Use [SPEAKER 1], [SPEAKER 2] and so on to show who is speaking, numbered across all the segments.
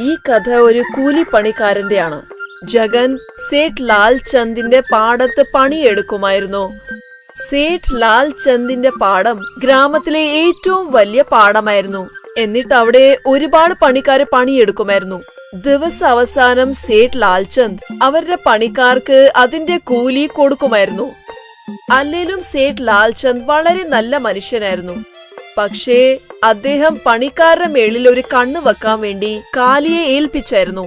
[SPEAKER 1] ഈ കഥ ഒരു കൂലിപ്പണിക്കാരന്റെയാണ്. ജഗൻ സേഠ് ലാൽ ചന്ദിന്റെ പാടത്ത് പണിയെടുക്കുമായിരുന്നു. സേഠ് ലാൽ ചന്ദിന്റെ പാടം ഗ്രാമത്തിലെ ഏറ്റവും വലിയ പാടമായിരുന്നു. എന്നിട്ട് അവിടെ ഒരുപാട് പണിക്കാര് പണിയെടുക്കുമായിരുന്നു. ദിവസ അവസാനം സേഠ് ലാൽചന്ദ് അവരുടെ പണിക്കാർക്ക് അതിന്റെ കൂലി കൊടുക്കുമായിരുന്നു. അല്ലേലും സേഠ് ലാൽചന്ദ് വളരെ നല്ല മനുഷ്യനായിരുന്നു. പക്ഷേ അദ്ദേഹം പണിക്കാരുടെ മേളിൽ ഒരു കണ്ണ് വെക്കാൻ വേണ്ടി കാലിയെ ഏൽപ്പിച്ചായിരുന്നു.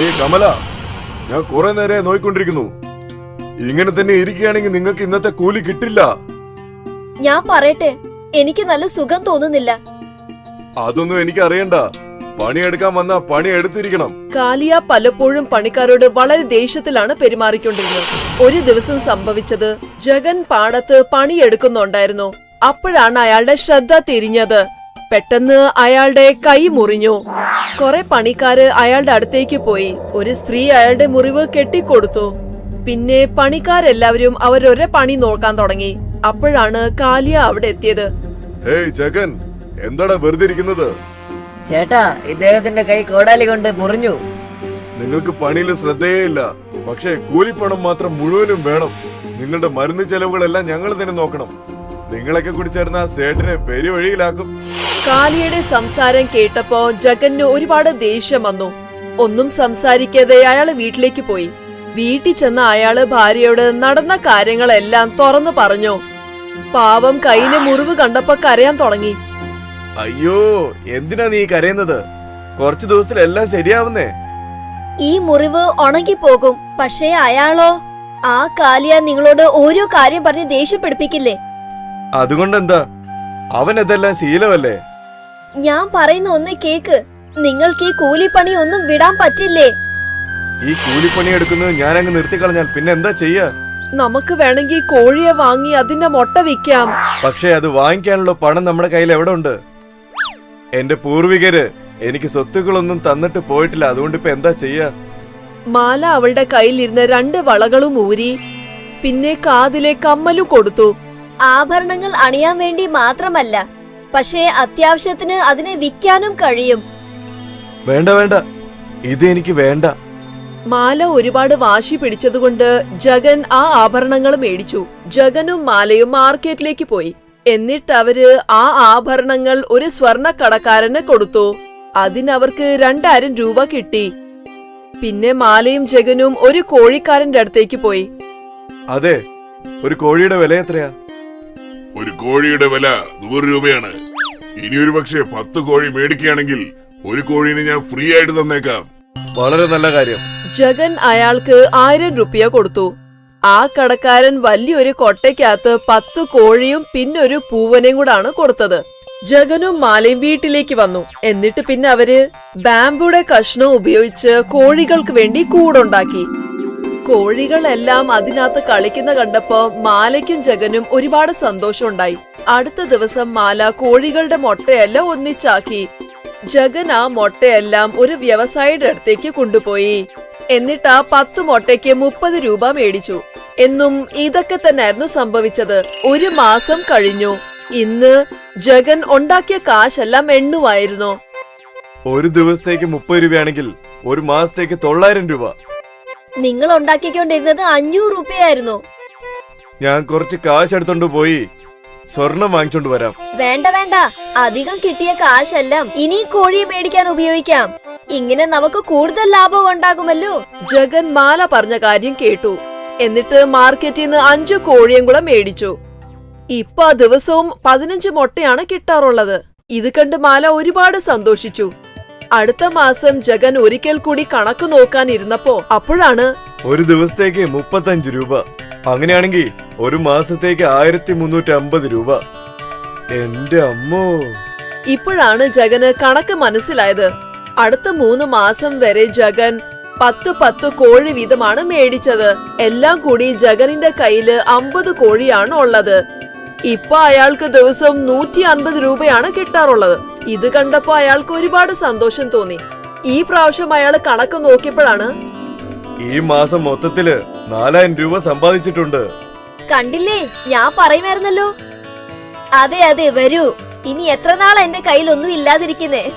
[SPEAKER 2] ഏയ് കമല ഞാൻ കുറെ നേരെ നോയിക്കൊണ്ടിരിക്കുന്നു. ഇങ്ങനെ തന്നെ ഇരിക്കുകയാണെങ്കിൽ നിങ്ങൾക്ക് ഇന്നത്തെ കൂലി കിട്ടില്ല.
[SPEAKER 3] ഞാൻ പറയട്ടെ എനിക്ക് നല്ല സുഖം തോന്നുന്നില്ല.
[SPEAKER 2] അതൊന്നും എനിക്ക് അറിയണ്ട. പണിയെടുക്കാൻ വന്ന പണി എടുത്തിരിക്കണം.
[SPEAKER 1] കാലിയ പലപ്പോഴും പണിക്കാരോട് വളരെ ദേഷ്യത്തിലാണ് പെരുമാറിക്കൊണ്ടിരുന്നത്. ഒരു ദിവസം സംഭവിച്ചത് ജഗൻ പാടത്ത് പണിയെടുക്കുന്നുണ്ടായിരുന്നു. അപ്പോഴാണ് അയാളുടെ ശ്രദ്ധ തിരിഞ്ഞത്. പെട്ടെന്ന് അയാളുടെ കൈ മുറിഞ്ഞു. കുറെ പണിക്കാര് അയാളുടെ അടുത്തേക്ക് പോയി. ഒരു സ്ത്രീ അയാളുടെ മുറിവ് കെട്ടിക്കൊടുത്തു. പിന്നെ പണിക്കാരെല്ലാവരും അവരൊരേ പണി നോക്കാൻ തുടങ്ങി. അപ്പോഴാണ് കാലിയ അവിടെ എത്തിയത്.
[SPEAKER 2] ഹേയ് ജഗൻ എന്താണ് വെറുതെ ഇരിക്കുന്നത്?
[SPEAKER 4] ചേട്ടാ ഇദ്ദേഹത്തിന്റെ കൈ കോടാലി കൊണ്ട് മുറിഞ്ഞു.
[SPEAKER 2] നിങ്ങൾക്ക് പണിയിൽ ശ്രദ്ധയേ ഇല്ല. പക്ഷേ കൂലിപ്പണം മാത്രം മുഴുവനും വേണം. നിങ്ങളുടെ മരുന്ന് ചെലവുകളെല്ലാം ഞങ്ങൾ തന്നെ നോക്കണം. നിങ്ങളൊക്കെ കൂടി ചേർന്ന ആ സേട്ടിനെ പെരുവഴിയിലാക്കും
[SPEAKER 1] കാലിയുടെ സംസാരം കേട്ടപ്പോ ജഗന് ഒരുപാട് ദേഷ്യം വന്നു. ഒന്നും സംസാരിക്കാതെ അയാൾ വീട്ടിലേക്ക് പോയി. വീട്ടിൽ ചെന്ന അയാൾ ഭാര്യയോട് നടന്ന കാര്യങ്ങളെല്ലാം തുറന്നു പറഞ്ഞു. പാവം കയ്യിലെ മുറിവ് കണ്ടപ്പോ കരയാൻ തുടങ്ങി.
[SPEAKER 2] അയ്യോ എന്തിനാ നീ കരയുന്നത്? കുറച്ചു ദിവസത്തിൽ എല്ലാം ശരിയാവുന്നേ.
[SPEAKER 3] ഈ മുറിവ് ഉണങ്ങി പോകും പക്ഷേ അയാളോ? ആ കാലിയ നിങ്ങളോട് ഓരോ കാര്യം പറഞ്ഞ് ദേഷ്യം പിടിപ്പിക്കില്ലേ?
[SPEAKER 2] അതുകൊണ്ടെന്താ? അവൻ ഇതെല്ലാം ശീലമല്ലേ?
[SPEAKER 3] ഞാൻ പറയുന്ന ഒന്ന് കേക്ക്. നിങ്ങൾക്ക് ഈ കൂലിപ്പണി ഒന്നും വിടാൻ പറ്റില്ലേ?
[SPEAKER 2] ഈ കൂലിപ്പണി എടുക്കുന്നത് ഞാൻ അങ്ങ് നിർത്തി കളഞ്ഞാൽ പിന്നെ എന്താ ചെയ്യാ?
[SPEAKER 1] നമുക്ക് വേണമെങ്കിൽ കോഴിയെ വാങ്ങി അതിന്റെ മുട്ട വിൽക്കാം.
[SPEAKER 2] പക്ഷേ അത് വാങ്ങിക്കാനുള്ള പണം നമ്മുടെ കയ്യിൽ എവിടെ ഉണ്ട് എന്റെ പൂർവികര് എനിക്ക് സ്വത്തുക്കളൊന്നും തന്നിട്ട് പോയിട്ടില്ല. അതുകൊണ്ട് ഇപ്പൊ എന്താ ചെയ്യാ?
[SPEAKER 1] മാല അവളുടെ കയ്യിലിരുന്ന രണ്ട് വളകളും ഊരി പിന്നെ കാതിലെ കമ്മലും കൊടുത്തു.
[SPEAKER 3] ആഭരണങ്ങൾ അണിയാൻ വേണ്ടി മാത്രമല്ല പക്ഷേ അത്യാവശ്യത്തിന് അതിനെ വിൽക്കാനും കഴിയും.
[SPEAKER 2] വേണ്ട വേണ്ട. ഇത് എനിക്ക് വേണ്ട.
[SPEAKER 1] മാല ഒരുപാട് വാശി പിടിച്ചതുകൊണ്ട് ജഗൻ ആ ആഭരണങ്ങൾ മേടിച്ചു. ജഗനും മാലയും മാർക്കറ്റിലേക്ക് പോയി. എന്നിട്ട് അവർ ആ ആഭരണങ്ങൾ ഒരു സ്വർണക്കടക്കാരന് കൊടുത്തു. അതിനവർക്ക് രണ്ടായിരം രൂപ കിട്ടി. പിന്നെ മാലയും ജഗനും ഒരു കോഴിക്കാരന്റെ അടുത്തേക്ക് പോയി.
[SPEAKER 2] അതെ ഒരു കോഴിയുടെ വില എത്രയാ?
[SPEAKER 5] ഒരു കോഴിയുടെ വില നൂറ് രൂപയാണ്. ഇനി ഒരു പക്ഷേ പത്ത് കോഴി മേടിക്കുകയാണെങ്കിൽ ഒരു കോഴീനെ ഞാൻ ഫ്രീ ആയിട്ട് തന്നേക്കാം.
[SPEAKER 2] വളരെ നല്ല കാര്യം.
[SPEAKER 1] ജഗൻ അയാൾക്ക് ആയിരം റുപ്യ കൊടുത്തു. ആ കടക്കാരൻ വലിയൊരു കൊട്ടയ്ക്കകത്ത് പത്ത് കോഴിയും പിന്നെ ഒരു പൂവനെയും കൂടാണ് കൊടുത്തത്. ജഗനും മാലയും വീട്ടിലേക്ക് വന്നു. എന്നിട്ട് പിന്നെ അവർ ബാംബുയുടെ കഷ്ണം ഉപയോഗിച്ച് കോഴികൾക്ക് വേണ്ടി കൂടുണ്ടാക്കി. കോഴികളെല്ലാം അതിനകത്ത് കളിക്കുന്ന കണ്ടപ്പോ മാലയ്ക്കും ജഗനും ഒരുപാട് സന്തോഷമുണ്ടായി. അടുത്ത ദിവസം മാല കോഴികളുടെ മുട്ടയെല്ലാം ഒന്നിച്ചാക്കി. ജഗൻ ആ മുട്ടയെല്ലാം ഒരു വ്യവസായിയുടെ അടുത്തേക്ക് കൊണ്ടുപോയി. എന്നിട്ട് ആ പത്ത് മുട്ടയ്ക്ക് മുപ്പത് രൂപ മേടിച്ചു. എന്നും ഇതൊക്കെ തന്നെയായിരുന്നു സംഭവിച്ചത്. ഒരു മാസം കഴിഞ്ഞു. ഇന്ന് ജഗൻ ഉണ്ടാക്കിയ കാശെല്ലാം എണ്ണുമായിരുന്നു.
[SPEAKER 2] ഒരു ദിവസത്തേക്ക് മുപ്പത് രൂപയാണെങ്കിൽ ഒരു മാസത്തേക്ക് തൊള്ളായിരം രൂപ.
[SPEAKER 3] നിങ്ങൾ ഉണ്ടാക്കിക്കൊണ്ടിരുന്നത് അഞ്ഞൂറ് രൂപയായിരുന്നു
[SPEAKER 2] ഞാൻ കുറച്ച് കാശ് എടുത്തോണ്ട് പോയി. സ്വർണം വാങ്ങിച്ചോണ്ട് വരാം.
[SPEAKER 3] വേണ്ട വേണ്ട. അധികം കിട്ടിയ കാശെല്ലാം ഇനി കോഴിയെ മേടിക്കാൻ ഉപയോഗിക്കാം. ഇങ്ങനെ നമുക്ക് കൂടുതൽ ലാഭം ഉണ്ടാകുമല്ലോ.
[SPEAKER 1] ജഗൻ മാല പറഞ്ഞ കാര്യം കേട്ടു. എന്നിട്ട് മാർക്കറ്റിൽ നിന്ന് അഞ്ചു കോഴിയും കൂടെ മേടിച്ചു. ഇപ്പൊ ദിവസവും പതിനഞ്ച് മുട്ടയാണ് കിട്ടാറുള്ളത്. ഇത് കണ്ട് മാല ഒരുപാട് സന്തോഷിച്ചു. അടുത്ത മാസം ജഗൻ ഒരിക്കൽ കൂടി കണക്ക് നോക്കാൻ ഇരുന്നപ്പോ അപ്പോഴാണ്
[SPEAKER 2] ഒരു ദിവസത്തേക്ക് മുപ്പത്തഞ്ച് രൂപ. അങ്ങനെയാണെങ്കിൽ ഒരു മാസത്തേക്ക് ആയിരത്തി മുന്നൂറ്റി അമ്പത് രൂപ. എന്റെ അമ്മോ.
[SPEAKER 1] ഇപ്പോഴാണ് ജഗന് കണക്ക് മനസ്സിലായത്. അടുത്ത മൂന്ന് മാസം വരെ ജഗൻ പത്ത് പത്ത് കോഴി വീതമാണ് മേടിച്ചത്. എല്ലാം കൂടി ജഗനിന്റെ കയ്യിൽ അമ്പത് കോഴിയാണ് ഉള്ളത്. ഇപ്പൊ അയാൾക്ക് ദിവസം നൂറ്റി അൻപത് രൂപയാണ് കിട്ടാറുള്ളത്. ഇത് കണ്ടപ്പോ അയാൾക്ക് ഒരുപാട് സന്തോഷം തോന്നി. ഈ പ്രാവശ്യം അയാൾ കണക്ക് നോക്കിയപ്പോഴാണ്
[SPEAKER 2] ഈ മാസം മൊത്തത്തിൽ നാലായിരം രൂപ സമ്പാദിച്ചിട്ടുണ്ട്.
[SPEAKER 3] കണ്ടില്ലേ? ഞാൻ പറയുമായിരുന്നല്ലോ. അതെ അതെ വരൂ. ഇനി എത്ര നാൾ എന്റെ കയ്യിൽ ഒന്നും ഇല്ലാതിരിക്കുന്നേ?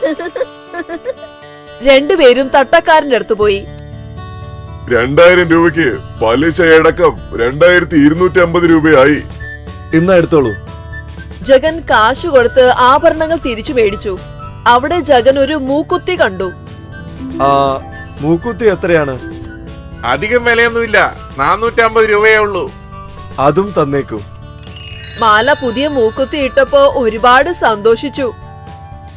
[SPEAKER 1] രണ്ടുപേരും തട്ടക്കാരന്റെ അടുത്ത് പോയി.
[SPEAKER 2] രണ്ടായിരം രൂപയ്ക്ക് പലിശ അടക്കം രണ്ടായിരത്തി ഇരുന്നൂറ്റി അമ്പത് രൂപയായി.
[SPEAKER 6] ഇന്നാ എടുത്തോളൂ.
[SPEAKER 1] ജഗൻ കാശ് കൊടുത്ത് ആഭരണങ്ങൾ തിരിച്ചു മേടിച്ചു. അവിടെ ജഗൻ ഒരു മൂക്കുത്തി കണ്ടു.
[SPEAKER 6] ആ മൂക്കുത്തി എത്രയാണ്?
[SPEAKER 5] അധികം വിലയൊന്നുമില്ല. നാനൂറ്റമ്പത് രൂപയേ ഉള്ളൂ.
[SPEAKER 6] അതും തന്നേക്കൂ.
[SPEAKER 1] മാല പുതിയ മൂക്കുത്തി ഇട്ടപ്പോ ഒരുപാട് സന്തോഷിച്ചു.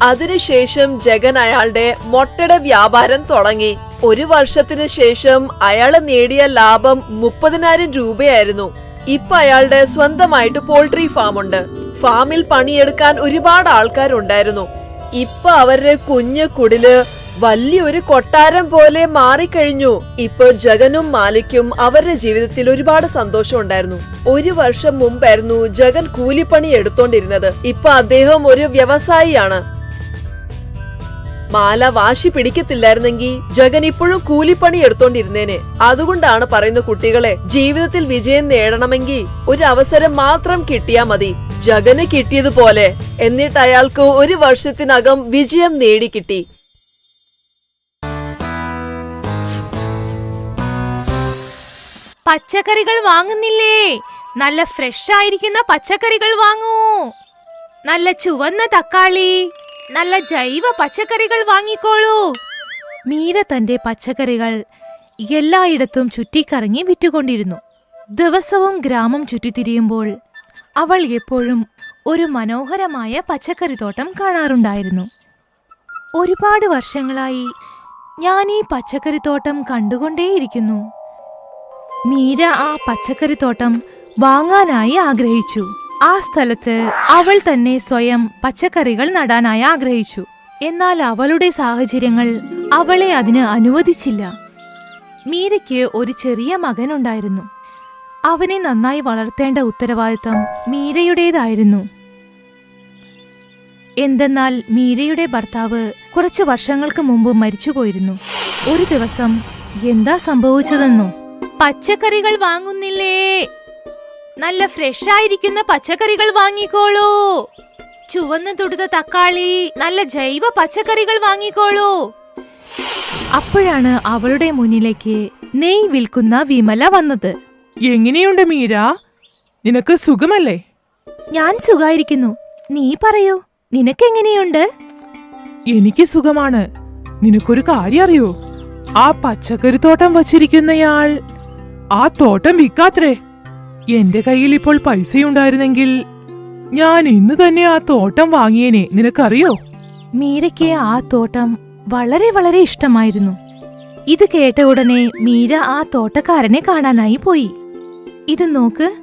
[SPEAKER 1] അതിനുശേഷം ജഗൻ അയാളുടെ മൊട്ടട വ്യാപാരം തുടങ്ങി. ഒരു വർഷത്തിന് ശേഷം അയാൾ നേടിയ ലാഭം മുപ്പതിനായിരം രൂപയായിരുന്നു. ഇപ്പൊ അയാളുടെ സ്വന്തമായിട്ട് പോൾട്രി ഫാം ഉണ്ട് ഫാമിൽ പണിയെടുക്കാൻ ഒരുപാട് ആൾക്കാരുണ്ടായിരുന്നു. ഇപ്പൊ അവരുടെ കുഞ്ഞു കുടിൽ വലിയൊരു കൊട്ടാരം പോലെ മാറിക്കഴിഞ്ഞു. ഇപ്പൊ ജഗനും മാലിക്കും അവരുടെ ജീവിതത്തിൽ ഒരുപാട് സന്തോഷം ഉണ്ടായിരുന്നു ഒരു വർഷം മുമ്പായിരുന്നു ജഗൻ കൂലിപ്പണി എടുത്തോണ്ടിരുന്നത്. ഇപ്പൊ അദ്ദേഹം ഒരു വ്യവസായിയാണ്. മാല വാശി പിടിക്കത്തില്ലായിരുന്നെങ്കിൽ ജഗൻ ഇപ്പോഴും കൂലിപ്പണി എടുത്തോണ്ടിരുന്നേനെ. അതുകൊണ്ടാണ് പറയുന്ന കുട്ടികളെ ജീവിതത്തിൽ വിജയം നേടണമെങ്കിൽ ഒരു അവസരം മാത്രം കിട്ടിയാ മതി. ജഗന് കിട്ടിയതുപോലെ എന്നിട്ട് അയാൾക്ക് ഒരു വർഷത്തിനകം വിജയം നേടിക്കിട്ടി
[SPEAKER 7] പച്ചക്കറികൾ വാങ്ങുന്നില്ലേ? നല്ല ഫ്രഷ് ആയിരിക്കുന്ന പച്ചക്കറികൾ വാങ്ങൂ. നല്ല ചുവന്ന തക്കാളി. നല്ല ജൈവ പച്ചക്കറികൾ വാങ്ങിക്കോളൂ. മീര തന്റെ പച്ചക്കറികൾ എല്ലായിടത്തും ചുറ്റിക്കറങ്ങി വിറ്റുകൊണ്ടിരുന്നു. ദിവസവും ഗ്രാമം ചുറ്റിത്തിരിയുമ്പോൾ അവൾ എപ്പോഴും ഒരു മനോഹരമായ പച്ചക്കറിത്തോട്ടം കാണാറുണ്ടായിരുന്നു. ഒരുപാട് വർഷങ്ങളായി ഞാൻ ഈ പച്ചക്കറിത്തോട്ടം കണ്ടുകൊണ്ടേയിരിക്കുന്നു. മീര ആ പച്ചക്കറിത്തോട്ടം വാങ്ങാനായി ആഗ്രഹിച്ചു. ആ സ്ഥലത്ത് അവൾ തന്നെ സ്വയം പച്ചക്കറികൾ നടാനായി ആഗ്രഹിച്ചു. എന്നാൽ അവളുടെ സാഹചര്യങ്ങൾ അവളെ അതിന് അനുവദിച്ചില്ല. മീരയ്ക്ക് ഒരു ചെറിയ മകനുണ്ടായിരുന്നു. അവനെ നന്നായി വളർത്തേണ്ട ഉത്തരവാദിത്തം മീരയുടേതായിരുന്നു. എന്തെന്നാൽ മീരയുടെ ഭർത്താവ് കുറച്ച് വർഷങ്ങൾക്ക് മുമ്പ് മരിച്ചുപോയിരുന്നു. ഒരു ദിവസം എന്താ സംഭവിച്ചതെന്നോ? പച്ചക്കറികൾ വാങ്ങുന്നില്ലേ? നല്ല ഫ്രഷ് ആയിരിക്കുന്ന പച്ചക്കറികൾ വാങ്ങിക്കോളൂ. ചുവന്ന തുടുത്ത തക്കാളി നല്ല ജൈവ പച്ചക്കറികൾ വാങ്ങിക്കോളൂ. അപ്പോഴാണ് അവളുടെ മുന്നിലേക്ക് നെയ് വിൽക്കുന്ന വിമല വന്നത്.
[SPEAKER 8] എങ്ങനെയുണ്ട് മീര? നിനക്ക് സുഖമല്ലേ?
[SPEAKER 7] ഞാൻ സുഖായിരിക്കുന്നു. നീ പറയൂ നിനക്കെങ്ങനെയുണ്ട്?
[SPEAKER 8] എനിക്ക് സുഖമാണ്. നിനക്കൊരു കാര്യം അറിയോ. ആ പച്ചക്കറിത്തോട്ടം വച്ചിരിക്കുന്നയാൾ ആ തോട്ടം വിൽക്കാത്രേ. എന്റെ കയ്യിൽ ഇപ്പോൾ പൈസയുണ്ടായിരുന്നെങ്കിൽ ഞാൻ ഇന്ന് തന്നെ ആ തോട്ടം വാങ്ങിയേനെ. നിനക്കറിയോ?
[SPEAKER 7] മീരയ്ക്ക് ആ തോട്ടം വളരെ വളരെ ഇഷ്ടമായിരുന്നു. ഇത് കേട്ട ഉടനെ മീര ആ തോട്ടക്കാരനെ കാണാനായി പോയി. ഇത് നോക്ക്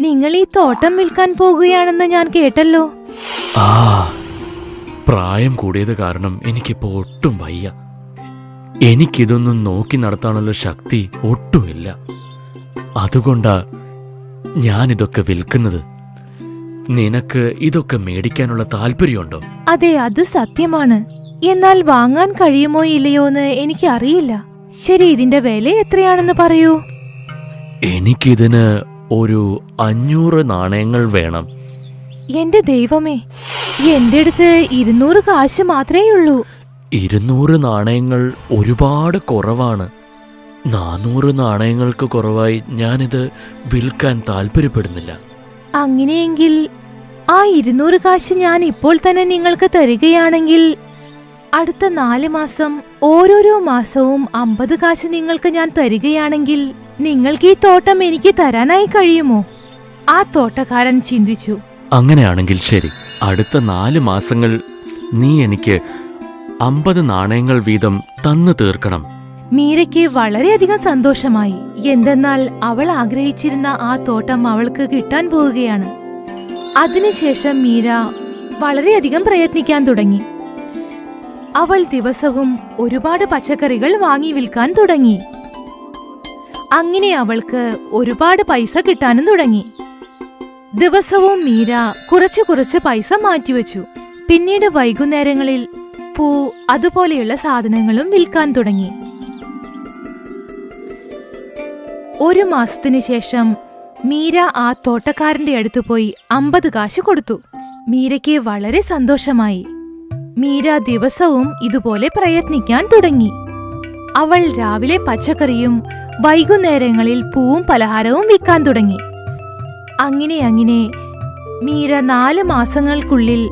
[SPEAKER 7] നിങ്ങൾ ഈ തോട്ടം വിൽക്കാൻ പോകുകയാണെന്ന് ഞാൻ കേട്ടല്ലോ.
[SPEAKER 9] ആ പ്രായം കൂടിയത് കാരണം എനിക്കിപ്പോ ഒട്ടും വയ്യ. എനിക്കിതൊന്നും നോക്കി നടത്താനുള്ള ശക്തി ഒട്ടുമില്ല. അതുകൊണ്ടാ ഞാനിതൊക്കെ വിൽക്കുന്നത്. നിനക്ക് ഇതൊക്കെ മേടിക്കാനുള്ള താല്പര്യമുണ്ടോ?
[SPEAKER 7] അതെ അത് സത്യമാണ്. എന്നാൽ വാങ്ങാൻ കഴിയുമോ ഇല്ലയോ എന്ന് എനിക്ക് അറിയില്ല ശരി ഇതിന്റെ വില എത്രയാണെന്ന് പറയൂ.
[SPEAKER 9] എനിക്കിതിന് ഒരു അഞ്ഞൂറ് നാണയങ്ങൾ വേണം.
[SPEAKER 7] എന്റെ ദൈവമേ എന്റെ അടുത്ത് ഇരുന്നൂറ് കാശ് മാത്രമേ ഉള്ളൂ.
[SPEAKER 9] ഇരുന്നൂറ് നാണയങ്ങൾ ഒരുപാട് കുറവാണ്. നാനൂറ് നാണയങ്ങൾക്ക് കുറവായി ഞാനിത് വിൽക്കാൻ താല്പര്യപ്പെടുന്നില്ല
[SPEAKER 7] അങ്ങനെയെങ്കിൽ ആ ഇരുന്നൂറ് കാശ് ഞാൻ ഇപ്പോൾ തന്നെ നിങ്ങൾക്ക് തരികയാണെങ്കിൽ അടുത്ത നാല് മാസം ഓരോരോ മാസവും അമ്പത് കാശ് നിങ്ങൾക്ക് ഞാൻ തരികയാണെങ്കിൽ നിങ്ങൾക്ക് ഈ തോട്ടം എനിക്ക് തരാനായി കഴിയുമോ? ആ തോട്ടക്കാരൻ ചിന്തിച്ചു.
[SPEAKER 9] അങ്ങനെയാണെങ്കിൽ ശരി. അടുത്ത നാല് മാസങ്ങൾ നീ എനിക്ക് അമ്പത് നാണയങ്ങൾ വീതം തന്നു തീർക്കണം.
[SPEAKER 7] മീരയ്ക്ക് വളരെയധികം സന്തോഷമായി. എന്തെന്നാൽ അവൾ ആഗ്രഹിച്ചിരുന്ന ആ തോട്ടം അവൾക്ക് കിട്ടാൻ പോവുകയാണ്. അതിനുശേഷം മീര വളരെയധികം പ്രയത്നിക്കാൻ തുടങ്ങി. അവൾ ദിവസവും ഒരുപാട് പച്ചക്കറികൾ വാങ്ങി വിൽക്കാൻ തുടങ്ങി. അങ്ങനെ അവൾക്ക് ഒരുപാട് പൈസ കിട്ടാനും തുടങ്ങി. ദിവസവും മീര കുറച്ച് കുറച്ച് പൈസ മാറ്റിവെച്ചു. പിന്നീട് വൈകുന്നേരങ്ങളിൽ പൂ അതുപോലെയുള്ള സാധനങ്ങളും വിൽക്കാൻ തുടങ്ങി. ഒരു മാസത്തിനു ശേഷം മീര ആ തോട്ടക്കാരന്റെ അടുത്ത് പോയി അമ്പത് കാശ് കൊടുത്തു. മീരയ്ക്ക് വളരെ സന്തോഷമായി. മീര ദിവസവും ഇതുപോലെ പ്രയത്നിക്കാൻ തുടങ്ങി. അവൾ രാവിലെ പച്ചക്കറിയും വൈകുന്നേരങ്ങളിൽ പൂവും പലഹാരവും വിൽക്കാൻ തുടങ്ങി. അങ്ങനെ അങ്ങനെ മീര നാല് മാസങ്ങൾക്കുള്ളിൽ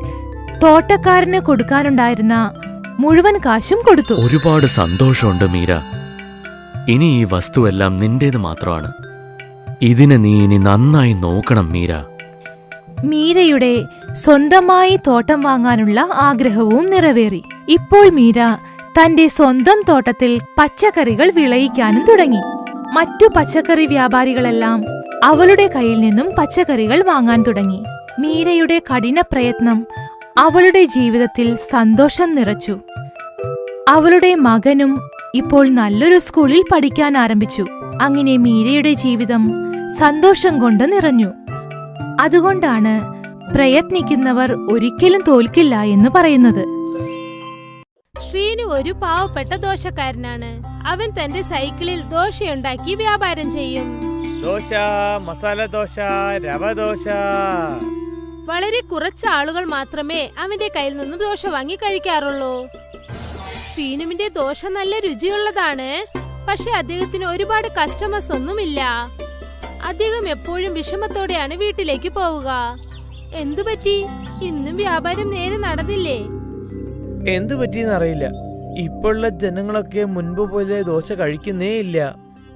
[SPEAKER 7] തോട്ടക്കാരന് കൊടുക്കാനുണ്ടായിരുന്ന മുഴുവൻ കാശും കൊടുത്തു.
[SPEAKER 9] ഒരുപാട് സന്തോഷമുണ്ട് മീര. ഇനി ഈ വസ്തുവെല്ലാം നിന്റേത് മാത്രമാണ്. ഇതിനെ നീ ഇനി നന്നായി നോക്കണം മീര.
[SPEAKER 7] മീരയുടെ സ്വന്തമായി തോട്ടം വാങ്ങാനുള്ള ആഗ്രഹവും നിറവേറി. ഇപ്പോൾ മീര തന്റെ സ്വന്തം തോട്ടത്തിൽ പച്ചക്കറികൾ വിളയിക്കാനും തുടങ്ങി. മറ്റു പച്ചക്കറി വ്യാപാരികളെല്ലാം അവളുടെ കയ്യിൽ നിന്നും പച്ചക്കറികൾ വാങ്ങാൻ തുടങ്ങി. മീരയുടെ കഠിന പ്രയത്നം അവളുടെ ജീവിതത്തിൽ സന്തോഷം നിറച്ചു. അവളുടെ മകനും ഇപ്പോൾ നല്ലൊരു സ്കൂളിൽ പഠിക്കാൻ ആരംഭിച്ചു. അങ്ങനെ മീരയുടെ ജീവിതം സന്തോഷം കൊണ്ട് നിറഞ്ഞു. അതുകൊണ്ടാണ് പ്രയത്നിക്കുന്നവർ ഒരിക്കലും തോൽക്കില്ല എന്ന് പറയുന്നത്.
[SPEAKER 10] ശ്രീനു ഒരു പാവപ്പെട്ട ദോശക്കാരനാണ്. അവൻ തന്റെ സൈക്കിളിൽ ദോശയുണ്ടാക്കി വ്യാപാരം ചെയ്യും.
[SPEAKER 11] ദോശ മസാല ദോശ രവ ദോശ.
[SPEAKER 10] വളരെ കുറച്ച് ആളുകൾ മാത്രമേ അവന്റെ കയ്യിൽ നിന്നും ദോശ വാങ്ങി കഴിക്കാറുള്ളൂ. ശ്രീനുവിന്റെ ദോശ നല്ല രുചിയുള്ളതാണ്. പക്ഷെ അദ്ദേഹത്തിന് ഒരുപാട് കസ്റ്റമേഴ്സ് ഒന്നുമില്ല. അദ്ദേഹം എപ്പോഴും വിഷമത്തോടെയാണ് വീട്ടിലേക്ക് പോവുക. എന്തുപറ്റി? ഇന്നും വ്യാപാരം നേരെ നടന്നില്ലേ?
[SPEAKER 11] എന്തു പറ്റിയെന്ന് അറിയില്ല ഇപ്പോഴുള്ള ജനങ്ങളൊക്കെ മുൻപ് പോലെ ദോശ കഴിക്കുന്നേ ഇല്ല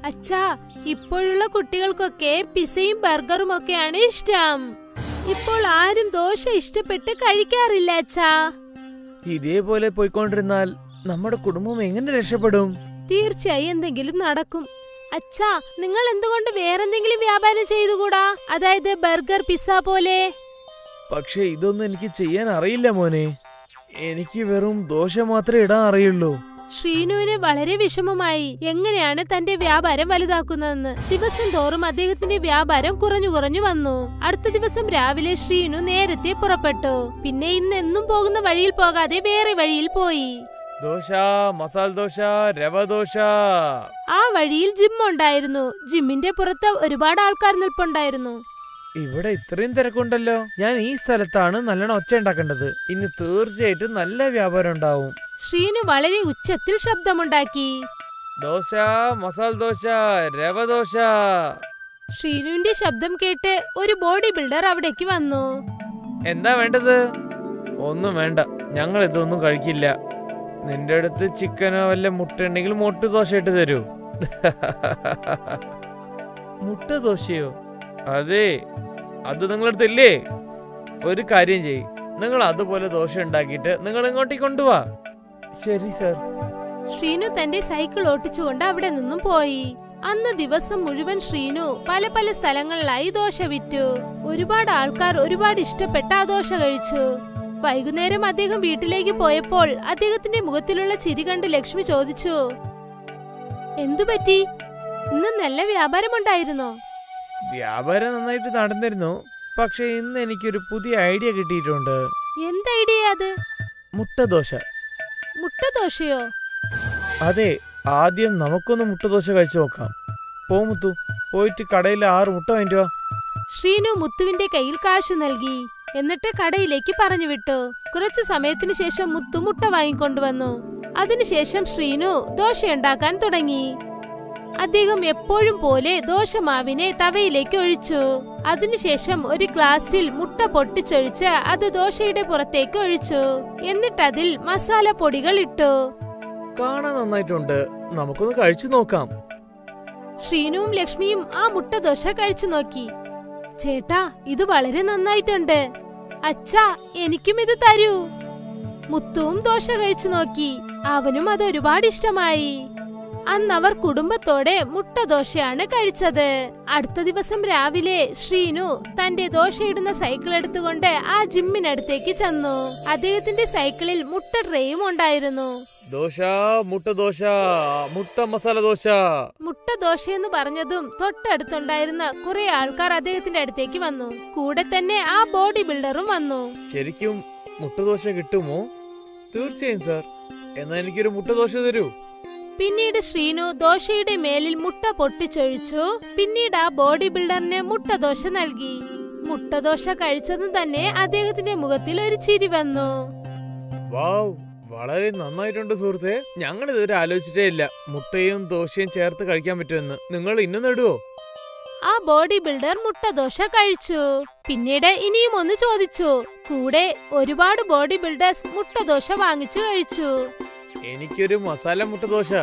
[SPEAKER 10] അച്ഛാ ഇപ്പോഴുള്ള കുട്ടികൾക്കൊക്കെ പിസയും ബർഗറും ഒക്കെയാണ് ഇഷ്ടം. ഇപ്പോൾ ആരും ദോശ ഇഷ്ടപ്പെട്ട് കഴിക്കാറില്ല അച്ഛാ.
[SPEAKER 11] ഇതേപോലെ പോയിക്കൊണ്ടിരുന്നാൽ നമ്മുടെ കുടുംബം എങ്ങനെ രക്ഷപ്പെടും?
[SPEAKER 10] തീർച്ചയായും എന്തെങ്കിലും നടക്കും. അച്ഛാ നിങ്ങൾ എന്തുകൊണ്ട് വേറെന്തെങ്കിലും വ്യാപാരം ചെയ്തുകൂടാ? അതായത് ബർഗർ പിസ്സ പോലെ?
[SPEAKER 11] പക്ഷെ ഇതൊന്നും എനിക്ക് ചെയ്യാൻ അറിയില്ല മോനെ. എനിക്ക് വെറും ദോശ മാത്രമേ ഇടാൻ അറിയുള്ളൂ.
[SPEAKER 10] ശ്രീനുവിന് വളരെ വിഷമമായി. എങ്ങനെയാണ് തന്റെ വ്യാപാരം വലുതാക്കുന്നതെന്ന്? ദിവസം തോറും അദ്ദേഹത്തിന്റെ വ്യാപാരം കുറഞ്ഞു കുറഞ്ഞു വന്നു. അടുത്ത ദിവസം രാവിലെ ശ്രീനു നേരത്തെ പുറപ്പെട്ടു. പിന്നെ ഇന്ന് എന്നും പോകുന്ന വഴിയിൽ പോകാതെ വേറെ വഴിയിൽ പോയി.
[SPEAKER 11] ദോശ മസാല ദോശ രവ ദോശ.
[SPEAKER 10] ആ വഴിയിൽ ജിം ഉണ്ടായിരുന്നു. ജിമ്മിന്റെ പുറത്ത് ഒരുപാട് ആൾക്കാർ നിൽപ്പുണ്ടായിരുന്നു.
[SPEAKER 11] ഇവിടെ ഇത്രയും തിരക്കുണ്ടല്ലോ. ഞാൻ ഈ സ്ഥലത്താണ് നല്ലോണം ഒച്ച ഉണ്ടാക്കേണ്ടത്. ഇനി തീർച്ചയായിട്ടും നല്ല വ്യാപാരം ഉണ്ടാവും.
[SPEAKER 10] ശ്രീനു വളരെ ഉച്ചത്തിൽ ശബ്ദമുണ്ടാക്കി.
[SPEAKER 11] ദോശ മസാല ദോശ രവ ദോശ.
[SPEAKER 10] ശ്രീനുവിന്റെ ശബ്ദം കേട്ട് ഒരു ബോഡി ബിൽഡർ അവിടേക്ക് വന്നു.
[SPEAKER 11] എന്താ വേണ്ടത്? ഒന്നും വേണ്ട. ഞങ്ങൾ ഇതൊന്നും കഴിക്കില്ല. നിന്റെ അടുത്ത് ചിക്കനോ വല്ല മുട്ട ഉണ്ടെങ്കിൽ മുട്ട ദോശ ഇട്ട് തരൂ. മുട്ട ദോശയോ അതെ. അത് നിങ്ങളടുത്ത് ഇല്ലേ ഒരു കാര്യം ചെയ് നിങ്ങൾ അതുപോലെ ദോശ ഉണ്ടാക്കിയിട്ട് നിങ്ങൾ ഇങ്ങോട്ടേക്ക് കൊണ്ടുപോവാ ശരി സർ.
[SPEAKER 10] ശ്രീനു തന്റെ സൈക്കിൾ ഓട്ടിച്ചുകൊണ്ട് അവിടെ നിന്നും പോയി. അന്ന് ദിവസം മുഴുവൻ ശ്രീനു പല പല സ്ഥലങ്ങളിലായി ദോശ വിറ്റു. ഒരുപാട് ആൾക്കാർ ഒരുപാട് ഇഷ്ടപ്പെട്ട ആ ദോശ കഴിച്ചു. വൈകുന്നേരം അദ്ദേഹം വീട്ടിലേക്ക് പോയപ്പോൾ അദ്ദേഹത്തിന്റെ മുഖത്തിലുള്ള ചിരി കണ്ട് ലക്ഷ്മി ചോദിച്ചു എന്തു പറ്റി? ഇന്ന് നല്ല വ്യാപാരമുണ്ടായിരുന്നോ
[SPEAKER 11] വ്യാപാരം നന്നായിട്ട് നടന്നിരുന്നു. പക്ഷെ ഇന്ന് എനിക്കൊരു പുതിയ ഐഡിയ കിട്ടിയിട്ടുണ്ട്.
[SPEAKER 10] എന്ത് ഐഡിയ അത്? മുട്ടദോശ. മുട്ടദോശയോ?
[SPEAKER 11] അതെ ആദ്യം നമുക്കൊന്ന് മുട്ടദോശ കഴിച്ചു നോക്കാം. പോ മുത്തു. പോയിട്ട് കടയിൽ ആറ് മുട്ട വാങ്ങിട്ട്
[SPEAKER 10] ശ്രീനു മുത്തുവിന്റെ കയ്യിൽ കാശ് നൽകി. എന്നിട്ട് കടയിലേക്ക് പറഞ്ഞു വിട്ടു. കുറച്ചു സമയത്തിനു ശേഷം മുത്തു മുട്ട വാങ്ങിക്കൊണ്ടുവന്നു. അതിനുശേഷം ശ്രീനു ദോശയുണ്ടാക്കാൻ തുടങ്ങി. അദ്ദേഹം എപ്പോഴും പോലെ ദോശമാവിനെ തവയിലേക്ക് ഒഴിച്ചു. അതിനുശേഷം ഒരു ഗ്ലാസ്സിൽ മുട്ട പൊട്ടിച്ചൊഴിച്ച് അത് ദോശയുടെ പുറത്തേക്ക് ഒഴിച്ചു. എന്നിട്ട് അതിൽ മസാല പൊടികൾ ഇട്ടു.
[SPEAKER 11] കാണാൻ നന്നായിട്ടുണ്ട്. നമുക്കൊന്ന് കഴിച്ചു നോക്കാം.
[SPEAKER 10] ശ്രീനുവും ലക്ഷ്മിയും ആ മുട്ട ദോശ കഴിച്ചു നോക്കി. ചേട്ടാ ഇത് വളരെ നന്നായിട്ടുണ്ട്. അച്ഛാ എനിക്കും ഇത് തരൂ. മുത്തുവും ദോശ കഴിച്ചു നോക്കി. അവനും അത് ഒരുപാട് ഇഷ്ടമായി. അന്നവർ കുടുംബത്തോടെ മുട്ട ദോശയാണ് കഴിച്ചത്. അടുത്ത ദിവസം രാവിലെ ശ്രീനു തന്റെ ദോശയിടുന്ന സൈക്കിൾ എടുത്തുകൊണ്ട് ആ ജിമ്മിനടുത്തേക്ക് ചെന്നു. അദ്ദേഹത്തിന്റെ സൈക്കിളിൽ മുട്ട ട്രേയും ഉണ്ടായിരുന്നു.
[SPEAKER 11] ദോശ മുട്ട ദോശ മുട്ട മസാല ദോശ.
[SPEAKER 10] മുട്ട ദോശ എന്ന് പറഞ്ഞതും തൊട്ടടുത്തുണ്ടായിരുന്ന കുറെ ആൾക്കാർ അദ്ദേഹത്തിന്റെ അടുത്തേക്ക് വന്നു. കൂടെ തന്നെ ആ ബോഡി ബിൽഡറും വന്നു.
[SPEAKER 11] ശരിക്കും മുട്ട ദോശ കിട്ടുമോ? തീർച്ചയായും സാർ. എന്നാ എനിക്കൊരു മുട്ട ദോശ തരൂ.
[SPEAKER 10] പിന്നീട് ശ്രീനു ദോശയുടെ മേലിൽ മുട്ട പൊട്ടിച്ചൊഴിച്ചു. പിന്നീട് ആ ബോഡി ബിൽഡറിന് മുട്ട ദോശ നൽകി. മുട്ട ദോശ കഴിച്ചതും തന്നെ അദ്ദേഹത്തിന്റെ മുഖത്തിൽ ഒരു ചിരി വന്നു.
[SPEAKER 11] വാവ് വളരെ നന്നായിട്ടുണ്ട് സുഹൃത്തെ. ഞങ്ങൾ ഇതുവരെ ആലോചിച്ചിട്ടേ ഇല്ല. മുട്ടയും ദോശയും ചേർത്ത് കഴിക്കാൻ പറ്റുമെന്ന്. നിങ്ങൾ ഇന്നും നേടുവോ?
[SPEAKER 10] ആ ബോഡി ബിൽഡർ മുട്ട ദോശ കഴിച്ചു. പിന്നീട് ഇനിയും ഒന്ന് ചോദിച്ചു. കൂടെ ഒരുപാട് ബോഡി ബിൽഡേഴ്സ് മുട്ട ദോശ വാങ്ങിച്ചു കഴിച്ചു.
[SPEAKER 11] എനിക്കൊരു മസാല മുട്ട ദോശ.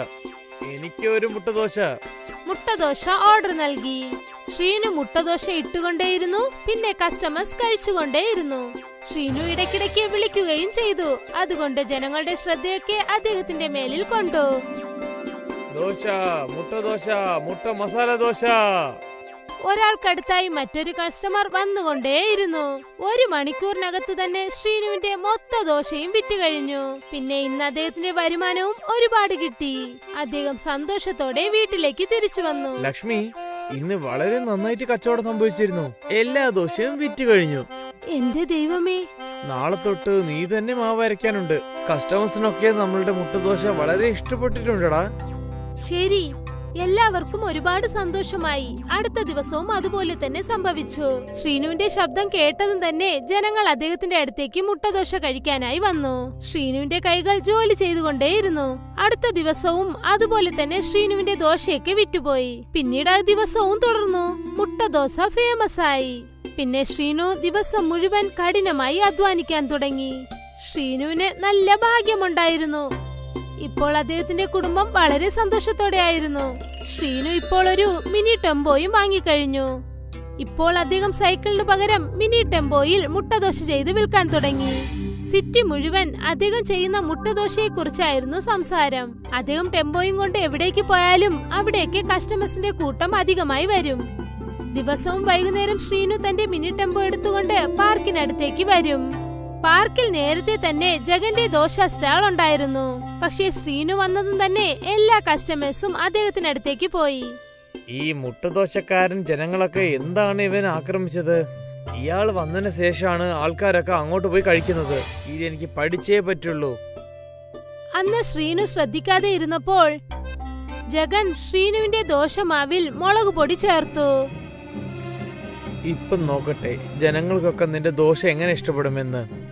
[SPEAKER 11] എനിക്കൊരു മുട്ട
[SPEAKER 10] ദോശ. മുട്ട ദോശ ഓർഡർ നൽകി. ശ്രീനു മുട്ടദോശ ഇട്ടുകൊണ്ടേയിരുന്നു. പിന്നെ കസ്റ്റമേഴ്സ് കഴിച്ചുകൊണ്ടേയിരുന്നു. ശ്രീനു ഇടയ്ക്കിടയ്ക്ക് വിളിക്കുകയും ചെയ്തു. അതുകൊണ്ട് ജനങ്ങളുടെ ശ്രദ്ധയൊക്കെ അദ്ദേഹത്തിന്റെ മേലിൽ കൊണ്ടു.
[SPEAKER 11] ദോശ മുട്ട ദോശ മുട്ട മസാല ദോശ.
[SPEAKER 10] ഒരാൾക്കടുത്തായി മറ്റൊരു കസ്റ്റമർ വന്നുകൊണ്ടേയിരുന്നു. ഒരു മണിക്കൂറിനകത്തു തന്നെ ശ്രീനുവിന്റെ മൊത്ത ദോശയും വിറ്റ് കഴിഞ്ഞു പിന്നെ ഇന്ന് അദ്ദേഹത്തിന്റെ വരുമാനവും ഒരുപാട് കിട്ടി. അദ്ദേഹം സന്തോഷത്തോടെ വീട്ടിലേക്ക് തിരിച്ചു വന്നു.
[SPEAKER 11] ലക്ഷ്മി ഇന്ന് വളരെ നന്നായിട്ട് കച്ചവടം സംഭവിച്ചിരുന്നു. എല്ലാ ദോശയും വിറ്റ് കഴിഞ്ഞു.
[SPEAKER 10] എന്റെ ദൈവമേ.
[SPEAKER 11] നാളെ തൊട്ട് നീ തന്നെ മാവ് അരയ്ക്കാനുണ്ട്. കസ്റ്റമേഴ്സിനൊക്കെ നമ്മളുടെ മുട്ടദോശ വളരെ ഇഷ്ടപ്പെട്ടിട്ടുണ്ടടാ.
[SPEAKER 10] ശരി. എല്ലാവർക്കും ഒരുപാട് സന്തോഷമായി. അടുത്ത ദിവസവും അതുപോലെ തന്നെ സംഭവിച്ചു. ശ്രീനുവിന്റെ ശബ്ദം കേട്ടതും തന്നെ ജനങ്ങൾ അദ്ദേഹത്തിന്റെ അടുത്തേക്ക് മുട്ടദോശ കഴിക്കാനായി വന്നു. ശ്രീനുവിന്റെ കൈകൾ ജോലി ചെയ്തുകൊണ്ടേയിരുന്നു. അടുത്ത ദിവസവും അതുപോലെ തന്നെ ശ്രീനുവിന്റെ ദോശയൊക്കെ വിറ്റുപോയി. പിന്നീട് ആ ദിവസവും തുടർന്നു. മുട്ടദോശ ഫേമസ് ആയി പിന്നെ ശ്രീനു ദിവസം മുഴുവൻ കഠിനമായി അധ്വാനിക്കാൻ തുടങ്ങി. ശ്രീനുവിന് നല്ല ഭാഗ്യമുണ്ടായിരുന്നു. ഇപ്പോൾ അദ്ദേഹത്തിന്റെ കുടുംബം വളരെ സന്തോഷത്തോടെ ആയിരുന്നു ശ്രീനു ഇപ്പോൾ ഒരു മിനി ടെമ്പോയും വാങ്ങിക്കഴിഞ്ഞു. ഇപ്പോൾ അദ്ദേഹം സൈക്കിളിന് പകരം മിനി ടെമ്പോയിൽ മുട്ടദോശ ചെയ്ത് വിൽക്കാൻ തുടങ്ങി. സിറ്റി മുഴുവൻ അദ്ദേഹം ചെയ്യുന്ന മുട്ടദോശയെ കുറിച്ചായിരുന്നു സംസാരം. അദ്ദേഹം ടെമ്പോയും കൊണ്ട് എവിടേക്ക് പോയാലും അവിടേക്ക് കസ്റ്റമേഴ്സിന്റെ കൂട്ടം അധികമായി വരും. ദിവസവും വൈകുന്നേരം ശ്രീനു തന്റെ മിനി ടെമ്പോ എടുത്തുകൊണ്ട് പാർക്കിനടുത്തേക്ക് വരും. പാർക്കിൽ നേരത്തെ തന്നെ ജഗന്റെ ദോശ സ്റ്റാൾ ഉണ്ടായിരുന്നു. പക്ഷേ ശ്രീനു വന്നതും തന്നെ എല്ലാ കസ്റ്റമേഴ്സും അദ്ദേഹത്തിനടുത്തേക്ക് പോയി.
[SPEAKER 11] ഈ മുട്ടദോശക്കാരൻ ജനങ്ങളൊക്കെ എന്താണ് ഇവൻ ആക്രമിച്ചത്? ഇയാൾ വന്നതിന് ശേഷമാണ് ആൾക്കാരൊക്കെ അങ്ങോട്ട് പോയി കഴിക്കുന്നത്. ഇത് എനിക്ക് പഠിച്ചേ പറ്റുള്ളൂ.
[SPEAKER 10] അന്ന് ശ്രീനു ശ്രദ്ധിക്കാതെ ഇരുന്നപ്പോൾ ജഗൻ ശ്രീനുവിന്റെ ദോശമാവിൽ മുളക് പൊടി ചേർത്തു.
[SPEAKER 11] ഇപ്പം നോക്കട്ടെ ജനങ്ങൾക്കൊക്കെ നിന്റെ ദോശ എങ്ങനെ ഇഷ്ടപ്പെടുമെന്ന്.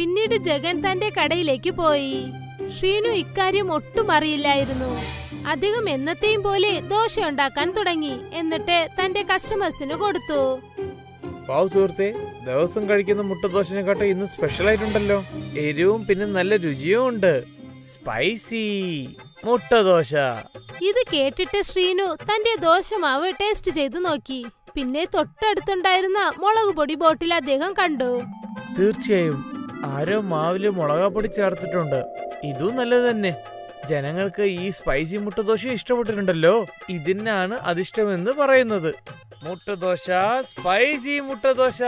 [SPEAKER 10] പിന്നീട് ജഗൻ തന്റെ കടയിലേക്ക് പോയി. ഷീനു ഇക്കാര്യം ഒട്ടും അറിയില്ലായിരുന്നു. അദ്ദേഹം എന്നത്തെയും പോലെ ദോശ ഉണ്ടാക്കാൻ തുടങ്ങി. എന്നിട്ട് തന്റെ കസ്റ്റമേഴ്സിന് കൊടുത്തു.
[SPEAKER 11] പാവ് സുഹൃത്തെ ദിവസം കഴിക്കുന്ന മുട്ടദോശനെക്കാട്ടെ ഇന്ന് സ്പെഷ്യൽ ആയിട്ടുണ്ടല്ലോ. എരിവും പിന്നെ നല്ല രുചിയും ഉണ്ട്. സ്പൈസി മുട്ടദോശ.
[SPEAKER 10] ഇത് കേട്ടിട്ട് ശ്രീനു തന്റെ ദോശമാവ് ടേസ്റ്റ് ചെയ്തു നോക്കി. പിന്നെ തൊട്ടടുത്തുണ്ടായിരുന്ന മുളക് പൊടി ബോട്ടിൽ അദ്ദേഹം കണ്ടു.
[SPEAKER 11] തീർച്ചയായും. ആരോ മാവിൽ മുളകാപ്പൊടി ചേർത്തിട്ടുണ്ട്. ഇതും നല്ലത് തന്നെ. ജനങ്ങൾക്ക് ഈ സ്പൈസി മുട്ടദോശ ഇഷ്ടപ്പെട്ടിട്ടുണ്ടല്ലോ. ഇതിനാണ് അതിഷ്ടമെന്ന് പറയുന്നത്. മുട്ടദോശ സ്പൈസി മുട്ടദോശ.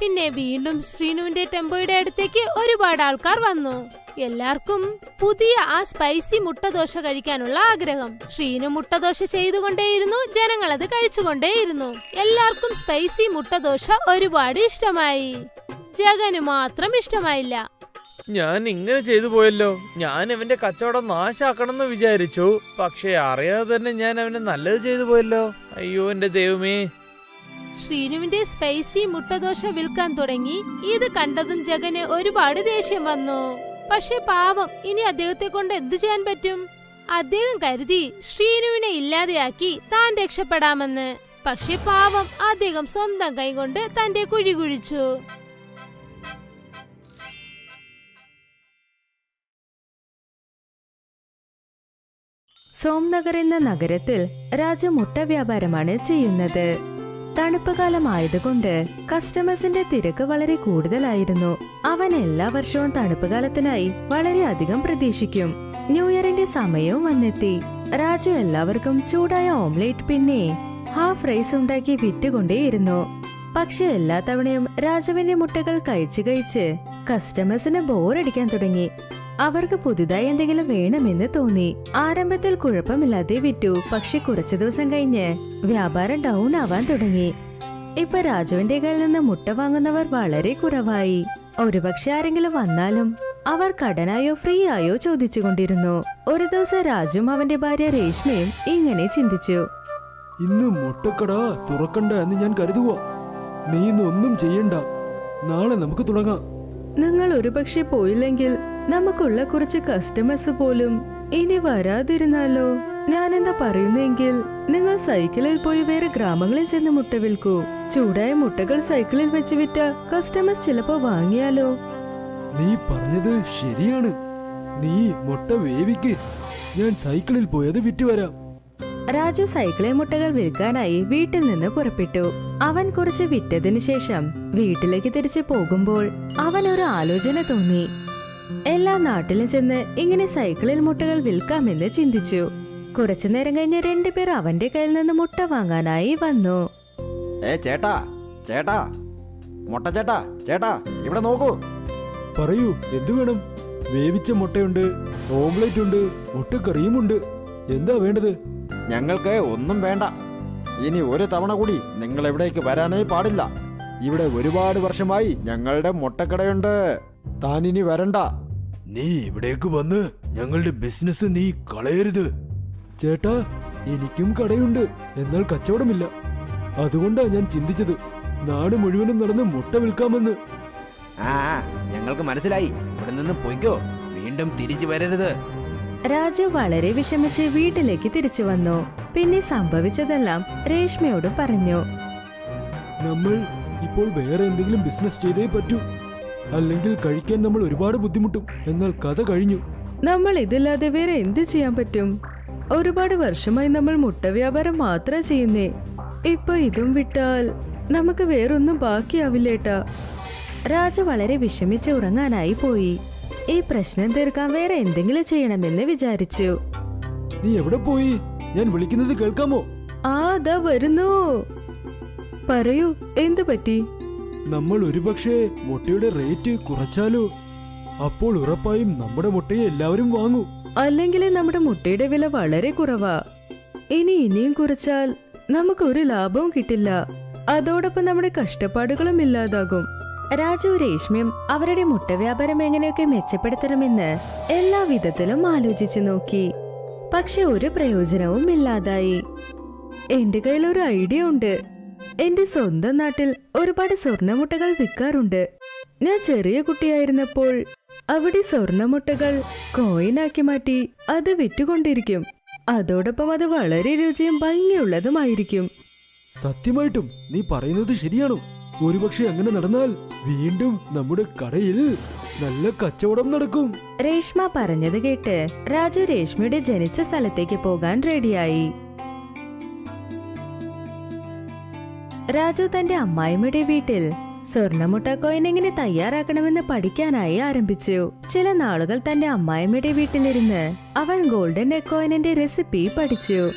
[SPEAKER 10] പിന്നെ വീണ്ടും ശ്രീനുവിന്റെ ടെമ്പോയുടെ അടുത്തേക്ക് ഒരുപാട് ആൾക്കാർ വന്നു. എല്ലാവർക്കും പുതിയ ആ സ്പൈസി മുട്ടദോശ കഴിക്കാനുള്ള ആഗ്രഹം. ശ്രീനു മുട്ടദോശ ചെയ്തുകൊണ്ടേയിരുന്നു ജനങ്ങൾ അത് കഴിച്ചുകൊണ്ടേയിരുന്നു. എല്ലാവർക്കും സ്പൈസി മുട്ടദോശ ഒരുപാട് ഇഷ്ടമായി. ജഗന് മാത്രം ഇഷ്ടമായില്ല.
[SPEAKER 11] ഞാൻ ഇങ്ങനെ ചെയ്തു പോയല്ലോ. ഞാൻ അവന്റെ കച്ചവടം നാശാക്കണം എന്ന് വിചാരിച്ചു. പക്ഷെ അറിയാതെ തന്നെ ഞാൻ അവന് നല്ലത് ചെയ്തു പോയല്ലോ. അയ്യോ എന്റെ ദൈവമേ.
[SPEAKER 10] ശ്രീനുവിന്റെ സ്പൈസി മുട്ടദോശ വിൽക്കാൻ തുടങ്ങി. ഇത് കണ്ടതും ജഗന് ഒരുപാട് ദേഷ്യം വന്നു. പക്ഷെ പാവം ഇനി അദ്ദേഹത്തെ കൊണ്ട് എന്തു ചെയ്യാൻ പറ്റും? അദ്ദേഹം കരുതി ശ്രീനുവിനെ ഇല്ലാതെയാക്കി താൻ രക്ഷപ്പെടാമെന്ന്. പക്ഷെ പാവം അദ്ദേഹം സ്വന്തം കൈകൊണ്ട് തന്റെ കുഴി കുഴിച്ചു.
[SPEAKER 7] സോംനഗർ എന്ന നഗരത്തിൽ രാജു മുട്ട വ്യാപാരമാണ് ചെയ്യുന്നത്. തണുപ്പ് കാലമായതുകൊണ്ട് കസ്റ്റമേഴ്സിന്റെ തിരക്ക് വളരെ കൂടുതലായിരുന്നു. അവൻ എല്ലാ വർഷവും തണുപ്പ് കാലത്തിനായി വളരെയധികം പ്രതീക്ഷിക്കും. ന്യൂ ഇയറിന്റെ സമയവും വന്നെത്തി. രാജു എല്ലാവർക്കും ചൂടായ ഓംലേറ്റ് പിന്നെ ഹാഫ് റൈസ് ഉണ്ടാക്കി വിറ്റുകൊണ്ടേയിരുന്നു. പക്ഷെ എല്ലാ തവണയും രാജുവിന്റെ മുട്ടകൾ കഴിച്ചു കഴിച്ച് കസ്റ്റമേഴ്സിന് ബോറടിക്കാൻ തുടങ്ങി. അവർക്ക് പുതുതായി എന്തെങ്കിലും വേണമെന്ന് തോന്നി. ആരംഭത്തിൽ കുഴപ്പമില്ലാതെ വിറ്റു. പക്ഷെ കുറച്ചു ദിവസം കഴിഞ്ഞ് വ്യാപാരം ഡൗൺ ആവാൻ തുടങ്ങി. ഇപ്പൊ രാജുവിന്റെ കയ്യിൽ നിന്ന് മുട്ട വാങ്ങുന്നവർ വളരെ കുറവായി. ഒരുപക്ഷെ ആരെങ്കിലും വന്നാലും അവർ കടനായോ ഫ്രീ ആയോ ചോദിച്ചുകൊണ്ടിരുന്നു. ഒരു ദിവസം രാജും അവന്റെ ഭാര്യ രേഷ്മയും ഇങ്ങനെ ചിന്തിച്ചു.
[SPEAKER 12] ഇന്ന് മുട്ടക്കട തുറക്കണ്ട എന്ന് ഞാൻ കരുതുക നീ ഇന്ന് ഒന്നും ചെയ്യണ്ട. നാളെ നമുക്ക് തുടങ്ങാം.
[SPEAKER 13] നിങ്ങൾ ഒരുപക്ഷെ പോയില്ലെങ്കിൽ നമുക്കുള്ള കുറച്ച് കസ്റ്റമേഴ്സ് പോലും ഇനി വരാതിരുന്നാലോ? ഞാൻ എന്താ പറയുന്നെങ്കിൽ നിങ്ങൾ സൈക്കിളിൽ പോയി വേറെ ഗ്രാമങ്ങളിൽ ചെന്ന് മുട്ട വിൽക്കൂ. ചൂടായ മുട്ടകൾ സൈക്കിളിൽ വെച്ച് വിറ്റ കസ്റ്റമേഴ്സ് ചിലപ്പോ വാങ്ങിയാലോ?
[SPEAKER 12] നീ പറഞ്ഞത് ശരിയാണ്. നീ മുട്ട വേവിക്ക്. ഞാൻ സൈക്കിളിൽ പോയത് വിറ്റുവരാം
[SPEAKER 13] രാജു സൈക്കിളെ മുട്ടകൾ വിൽക്കാനായി വീട്ടിൽ നിന്ന് പുറപ്പെട്ടു. അവൻ കുറച്ച് വിറ്റതിനു ശേഷം വീട്ടിലേക്ക് തിരിച്ചു പോകുമ്പോൾ അവൻ ഒരു ആലോചന തോന്നി. എല്ലാ നാട്ടിലും ചെന്ന് ഇങ്ങനെ സൈക്കിളിൽ മുട്ടകൾ വിൽക്കാമെന്ന് ചിന്തിച്ചു. കുറച്ചു നേരം കഴിഞ്ഞ് രണ്ടുപേർ അവന്റെ കയ്യിൽ നിന്ന് മുട്ട വാങ്ങാനായി വന്നു.
[SPEAKER 14] ഏ ചേട്ടാ ചേട്ടാ മുട്ട ചേട്ടാ ചേട്ടാ ഇവിടെ നോക്കൂ.
[SPEAKER 12] പറയൂ എന്തു വേണം? വേവിച്ച മുട്ടയുണ്ട് ഓംലെറ്റ് ഉണ്ട് മുട്ടക്കറിയുമുണ്ട്. എന്താ വേണ്ടത്?
[SPEAKER 14] ഞങ്ങൾക്ക് ഒന്നും വേണ്ട. ഇനി ഒരു തവണ കൂടി നിങ്ങൾ എവിടേക്ക് വരാനേ പാടില്ല. ഇവിടെ ഒരുപാട് വർഷമായി ഞങ്ങളുടെ മുട്ടക്കടയുണ്ട്. താനിനി വരണ്ട.
[SPEAKER 12] നീ ഇവിടേക്ക് വന്ന് ഞങ്ങളുടെ ബിസിനസ് നീ കളയരുത്. ചേട്ടാ എനിക്കും കടയുണ്ട്. എന്നാൽ കച്ചവടമില്ല. അതുകൊണ്ടാ ഞാൻ ചിന്തിച്ചത്. നാട് മുഴുവനും നടന്ന് മുട്ട വിൽക്കാമെന്ന്.
[SPEAKER 14] ആ ഞങ്ങൾക്ക് മനസ്സിലായി. ഇവിടെ നിന്ന് പൊയ്ക്കോ. വീണ്ടും തിരിച്ചു വരരുത്.
[SPEAKER 13] രാജു വളരെ വിഷമിച്ച് വീട്ടിലേക്ക് തിരിച്ചു വന്നു. പിന്നെ സംഭവിച്ചതെല്ലാം രേഷ്മയോട് പറഞ്ഞു.
[SPEAKER 12] നമ്മൾ ഇപ്പോൾ വേറെ എന്തെങ്കിലും ബിസിനസ് ചെയ്തേ പറ്റൂ. അല്ലെങ്കിൽ കഴിക്കാൻ നമ്മൾ ഒരുപാട് ബുദ്ധിമുട്ടും. എന്നാൽ കഥ കഴിഞ്ഞു.
[SPEAKER 13] നമ്മൾ ഇതില്ലാതെ വേറെ എന്ത് ചെയ്യാൻ പറ്റും? ഒരുപാട് വർഷമായി നമ്മൾ മുട്ട വ്യാപാരം മാത്രം ചെയ്യുന്നേ. ഇപ്പൊ ഇതും വിട്ടാൽ നമുക്ക് വേറൊന്നും ബാക്കിയാവില്ലേട്ടാ രാജ വളരെ വിഷമിച്ച് ഉറങ്ങാനായി പോയി. ഈ പ്രശ്നം തീർക്കാൻ വേറെ എന്തെങ്കിലും ചെയ്യണമെന്ന് വിചാരിച്ചു.
[SPEAKER 12] നീ എവിടെ പോയി? ഞാൻ വിളിക്കുന്നത് കേൾക്കാമോ?
[SPEAKER 13] ആ ദാ വരുന്നു. പറയൂ എന്തു പറ്റി?
[SPEAKER 12] നമ്മൾ ഒരുപക്ഷെ മുട്ടയുടെ റേറ്റ് കുറച്ചാലോ? അപ്പോൾ ഉറപ്പായും നമ്മുടെ മുട്ടയെ എല്ലാവരും വാങ്ങൂ.
[SPEAKER 13] അല്ലെങ്കിൽ നമ്മുടെ മുട്ടയുടെ വില വളരെ കുറവാ. ഇനി ഇനിയും കുറച്ചാൽ നമുക്ക് ഒരു ലാഭവും കിട്ടില്ല. അതോടൊപ്പം നമ്മുടെ കഷ്ടപ്പാടുകളും ഇല്ലാതാകും. രാജു രേഷ്മ്യം അവരുടെ മുട്ട വ്യാപാരം എങ്ങനെയൊക്കെ മെച്ചപ്പെടുത്തണമെന്ന് എല്ലാ വിധത്തിലും ആലോചിച്ചു നോക്കി. പക്ഷെ ഒരു പ്രയോജനവും ഇല്ലാതായി. എന്റെ കയ്യിൽ ഒരു ഐഡിയ ഉണ്ട്. എന്റെ സ്വന്തം നാട്ടിൽ ഒരുപാട് സ്വർണമുട്ടകൾ വിൽക്കാറുണ്ട്. ഞാൻ ചെറിയ കുട്ടിയായിരുന്നപ്പോൾ അവിടെ സ്വർണമുട്ടകൾ കോയിനാക്കി മാറ്റി അത് വിറ്റുകൊണ്ടിരിക്കും. അതോടൊപ്പം അത് വളരെ രുചിയും ഭംഗിയുള്ളതുമായിരിക്കും.
[SPEAKER 12] സത്യമായിട്ടും നീ പറയുന്നത് ശരിയാണോ. ഒരുപക്ഷെ അങ്ങനെ നടന്നാൽ വീണ്ടും നമ്മുടെ കടയിൽ നല്ല കച്ചവടം നടക്കും.
[SPEAKER 13] രേഷ്മ പറഞ്ഞത് കേട്ട് രാജു രേഷ്മയുടെ ജനിച്ച സ്ഥലത്തേക്ക് പോകാൻ റെഡിയായി രാജു തന്റെ അമ്മായിമ്മയുടെ വീട്ടിൽ സ്വർണമുട്ട കോയിൻ എങ്ങനെ തയ്യാറാക്കണമെന്ന് പഠിക്കാനായി ആരംഭിച്ചു. ചില നാളുകൾ തന്റെ അമ്മായിമ്മയുടെ വീട്ടിലിരുന്ന് അവൻ ഗോൾഡൻ എഗ് കോയിനിന്റെ റെസിപ്പി പഠിച്ചു.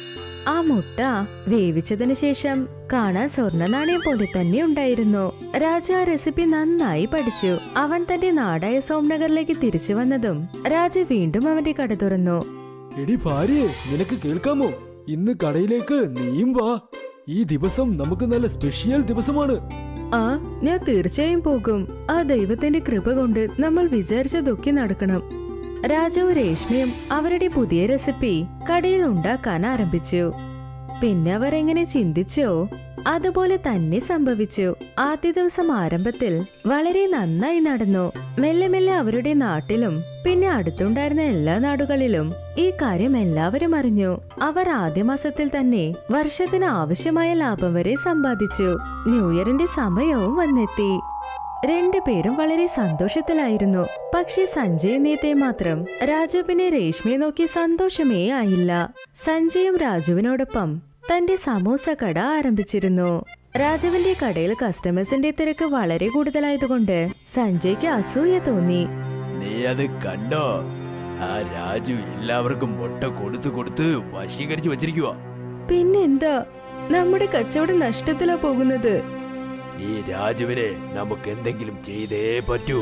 [SPEAKER 13] ആ മുട്ട വേവിച്ചതിനു ശേഷം കാണാൻ സ്വർണ നാണയം പോലെ തന്നെ ഉണ്ടായിരുന്നു. രാജു ആ റെസിപ്പി നന്നായി പഠിച്ചു. അവൻ തന്റെ നാടായ സോംനഗറിലേക്ക് തിരിച്ചു വന്നതും രാജു വീണ്ടും അവന്റെ കട തുറന്നു.
[SPEAKER 12] എടി ഭാര്യ നിനക്ക് കേൾക്കാമോ? ഇന്ന് കടയിലേക്ക് നീയും വാ. ഈ ദിവസം നമുക്ക് നല്ല സ്പെഷ്യൽ ദിവസമാണ്.
[SPEAKER 13] ആ ഞാൻ തീർച്ചയായും പോകും. ആ ദൈവത്തിന്റെ കൃപ കൊണ്ട് നമ്മൾ വിചാരിച്ചതൊക്കെ നടക്കണം. രാജാവ് രേഷ്മയും അവരുടെ പുതിയ റെസിപ്പി കടയിൽ ഉണ്ടാക്കാൻ ആരംഭിച്ചു. പിന്നെ അവർ എങ്ങനെ ചിന്തിച്ചോ? അതുപോലെ തന്നെ സംഭവിച്ചു. ആദ്യ ദിവസം ആരംഭത്തിൽ വളരെ നന്നായി നടന്നു. മെല്ലെ മെല്ലെ അവരുടെ നാട്ടിലും പിന്നെ അടുത്തുണ്ടായിരുന്ന എല്ലാ നാടുകളിലും ഈ കാര്യം എല്ലാവരും അറിഞ്ഞു. അവർ ആദ്യ മാസത്തിൽ തന്നെ വർഷത്തിന് ആവശ്യമായ ലാഭം വരെ സമ്പാദിച്ചു. ന്യൂഇയറിന്റെ സമയവും വന്നെത്തി. രണ്ടുപേരും വളരെ സന്തോഷത്തിലായിരുന്നു. പക്ഷെ സഞ്ജയ് മാത്രം രാജുവിനെ രേഷ്മയെ നോക്കി സന്തോഷമേ ആയില്ല. സഞ്ജയും രാജുവിനോടൊപ്പം തന്റെ സമോസ കട ആരംഭിച്ചിരുന്നു. രാജുവിന്റെ കടയിൽ കസ്റ്റമേഴ്സിന്റെ തിരക്ക് വളരെ കൂടുതലായതുകൊണ്ട് സഞ്ജയ്ക്ക് അസൂയ തോന്നി.
[SPEAKER 12] നീ അത് കണ്ടോ? ആ രാജു എല്ലാവർക്കും മുട്ട കൊടുത്തു കൊടുത്ത് വശീകരിച്ചു വച്ചിരിക്കുക
[SPEAKER 13] പിന്നെന്താ? നമ്മുടെ കച്ചവടം നഷ്ടത്തിലാ പോകുന്നത്.
[SPEAKER 12] ഈ രാജുവിനെ നമുക്ക് എന്തെങ്കിലും ചെയ്തേ പറ്റൂ.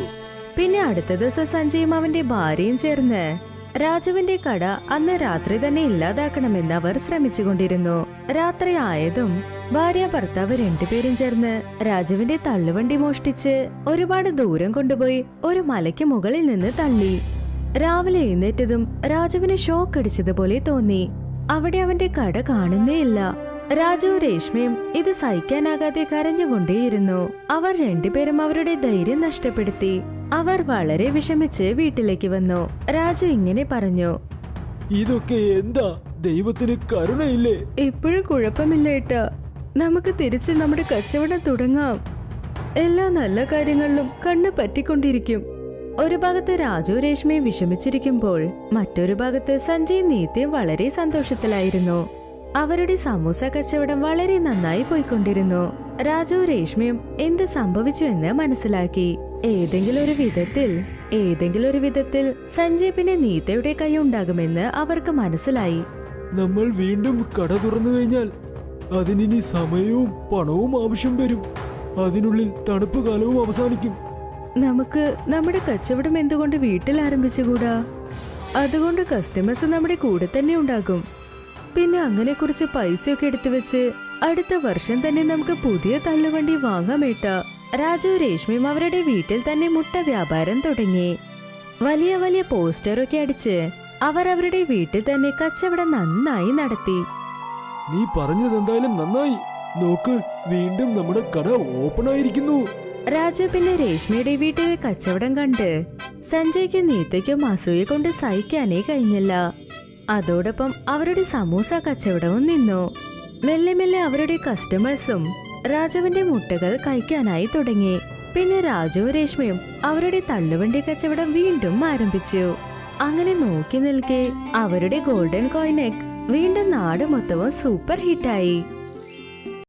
[SPEAKER 13] പിന്നെ അടുത്ത ദിവസം സഞ്ജയും അവന്റെ ഭാര്യയും ചേർന്ന് രാജുവിന്റെ കട അന്ന് രാത്രി തന്നെ ഇല്ലാതാക്കണമെന്ന് അവർ ശ്രമിച്ചുകൊണ്ടിരുന്നു. രാത്രി ആയതും ഭാര്യ ഭർത്താവ് രണ്ടുപേരും ചേർന്ന് രാജുവിന്റെ തള്ളുവണ്ടി മോഷ്ടിച്ച് ഒരുപാട് ദൂരം കൊണ്ടുപോയി ഒരു മലയ്ക്ക് മുകളിൽ നിന്ന് തള്ളി. രാവിലെ എഴുന്നേറ്റതും രാജുവിന് ഷോക്ക് അടിച്ചതുപോലെ തോന്നി. അവിടെ അവന്റെ കട കാണുന്നേയില്ല. രാജു രേഷ്മയും ഇത് സഹിക്കാനാകാതെ കരഞ്ഞുകൊണ്ടേയിരുന്നു. അവർ രണ്ടുപേരും അവരുടെ ധൈര്യം നഷ്ടപ്പെടുത്തി. അവർ വളരെ വിഷമിച്ച് വീട്ടിലേക്ക് വന്നു. രാജു ഇങ്ങനെ പറഞ്ഞു.
[SPEAKER 12] ഇതൊക്കെ എന്താ? ദൈവത്തിന് കരുണയില്ലേ?
[SPEAKER 13] എപ്പോഴും കുഴപ്പമില്ല ഏട്ടാ. നമുക്ക് തിരിച്ച് നമ്മുടെ കച്ചവടം തുടങ്ങാം. എല്ലാ നല്ല കാര്യങ്ങളിലും കണ്ണ് പറ്റിക്കൊണ്ടിരിക്കും. ഒരു ഭാഗത്ത് രാജു രേഷ്മയും വിഷമിച്ചിരിക്കുമ്പോൾ മറ്റൊരു ഭാഗത്ത് സഞ്ജയ് നീത്യം വളരെ സന്തോഷത്തിലായിരുന്നു. അവരുടെ സമൂസ കച്ചവടം വളരെ നന്നായി പോയിക്കൊണ്ടിരുന്നു. രാജു രേഷ്മയും എന്ത് സംഭവിച്ചു എന്ന് മനസ്സിലാക്കി. ഏതെങ്കിലും ഒരു വിധത്തിൽ ഏതെങ്കിലും ഒരു വിധത്തിൽ സഞ്ജയ് പിന്നെ നീത്തയുടെ കൈ ഉണ്ടാകുമെന്ന് അവർക്ക് മനസ്സിലായി.
[SPEAKER 12] നമ്മൾ വീണ്ടും കട തുറന്നു കഴിഞ്ഞാൽ അതിനി സമയവും പണവും ആവശ്യം വരും. അതിനുള്ളിൽ തണുപ്പ് കാലവും അവസാനിക്കും.
[SPEAKER 13] നമുക്ക് നമ്മുടെ കച്ചവടം എന്തുകൊണ്ട് വീട്ടിൽ ആരംഭിച്ചുകൂടാ? അതുകൊണ്ട് കസ്റ്റമേഴ്സ് നമ്മുടെ കൂടെ തന്നെ ഉണ്ടാകും. പിന്നെ അങ്ങനെ കുറച്ച് പൈസയൊക്കെ എടുത്തു വെച്ച് അടുത്ത വർഷം തന്നെ നമുക്ക് പുതിയ തള്ളുവണ്ടി വാങ്ങാം ഏട്ടാ. രാജു രേഷ്മയും അവരുടെ വീട്ടിൽ തന്നെ മുട്ട വ്യാപാരം തുടങ്ങി. വലിയ വലിയ പോസ്റ്ററൊക്കെ അടിച്ച് അവർ അവരുടെ വീട്ടിൽ തന്നെ കച്ചവടം നന്നായി നടത്തി.
[SPEAKER 12] നീ പറഞ്ഞത് എന്തായാലും നന്നായി. നോക്ക് വീണ്ടും നമ്മുടെ കട ഓപ്പൺ ആയിരിക്കുന്നു.
[SPEAKER 13] രാജു പിന്നെ രേഷ്മയുടെ വീട്ടിലെ കച്ചവടം കണ്ട് സഞ്ജയ്ക്കും നീത്തയ്ക്കും അസൂയ കൊണ്ട് സഹിക്കാനേ കഴിഞ്ഞില്ല. അതോടൊപ്പം അവരുടെ സമൂസ കച്ചവടവും നിന്നു. മെല്ലെ മെല്ലെ അവരുടെ കസ്റ്റമേഴ്സും രാജുവിന്റെ മുട്ടകൾ കഴിക്കാനായി തുടങ്ങി. പിന്നെ രാജുവും രേഷ്മയും അവരുടെ തള്ളുവണ്ടി കച്ചവടം വീണ്ടും ആരംഭിച്ചു. അങ്ങനെ നോക്കി നിൽക്കെ അവരുടെ ഗോൾഡൻ കോയിനെക് വീണ്ടും നാട് മൊത്തവും സൂപ്പർ ഹിറ്റായി.